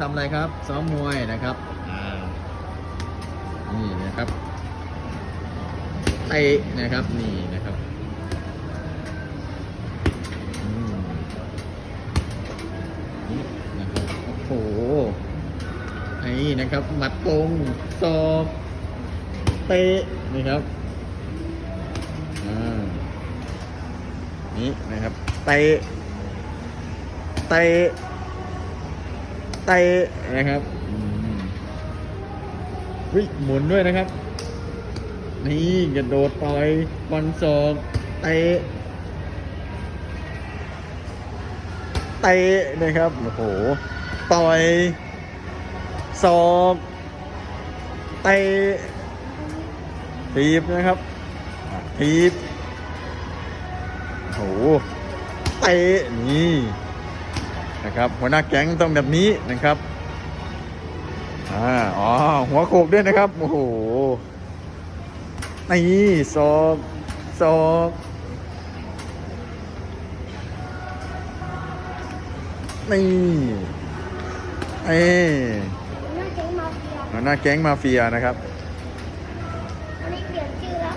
ทำอะไรครับ ซ้อมมวยนะครับนี่นะครับเตนะครับนี่นะครับอืมนี่นะครับโอ้โหนี่นะครับหมัดตรงศอกเตะนี่ครับอ่านี่นะครับเตะเตะ เตะนะครับอืมวิหมุนด้วยนะครับ นี่กระโดดต่อยบอลศอกเตะเตะนะครับโอ้โหต่อยศอกเตะทีบนะครับอะทีบโอ้โหเตะนี่ นะครับ หัวหน้าแก๊งต้องแบบนี้นะครับอ๋อหัวโขกด้วยนะครับ โอ้โหนี่ซอกซอกนี่เอ้หัวหน้าแก๊งมาเฟียนะครับอันนี้เปลี่ยนชื่อแล้ว